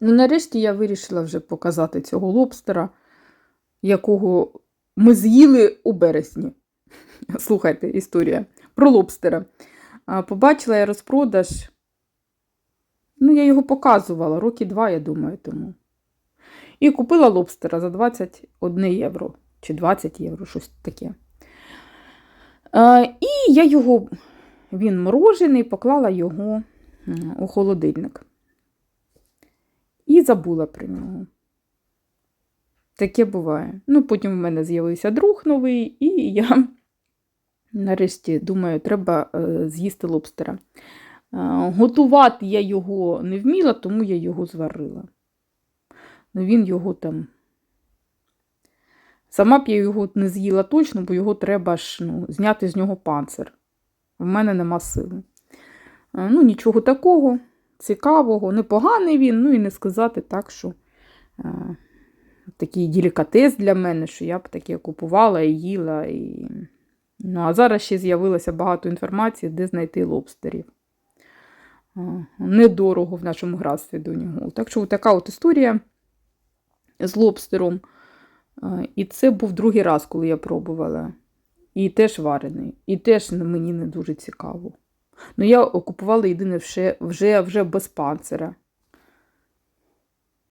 Ну, нарешті я вирішила вже показати цього лобстера, якого ми з'їли у березні. Слухайте, історія про лобстера. Побачила я розпродаж. Ну, я його показувала роки два, я думаю, тому. І купила лобстера за 21 євро чи 20 євро, щось таке. І я його, він морожений, поклала його у холодильник. І забула про нього. Таке буває. Ну, потім в мене з'явився друг новий, і я нарешті думаю, треба е, з'їсти лобстера. Е, готувати я його не вміла, тому я його зварила. Ну, він його там. Сама б я його не з'їла точно, бо його треба ж ну, зняти з нього панцир. В мене нема сили. Е, Ну, нічого такого цікавого, непоганий він, ну і не сказати так, що е, такий делікатес для мене, що я б таке купувала і їла. І... Ну, а зараз ще з'явилося багато інформації, де знайти лобстерів. Е, Недорого в нашому графстві до нього. Так що така от історія з лобстером. Е, І це був другий раз, коли я пробувала. І теж варений. І теж мені не дуже цікаво. Ну, я купувала єдине вже, вже, вже без панцира.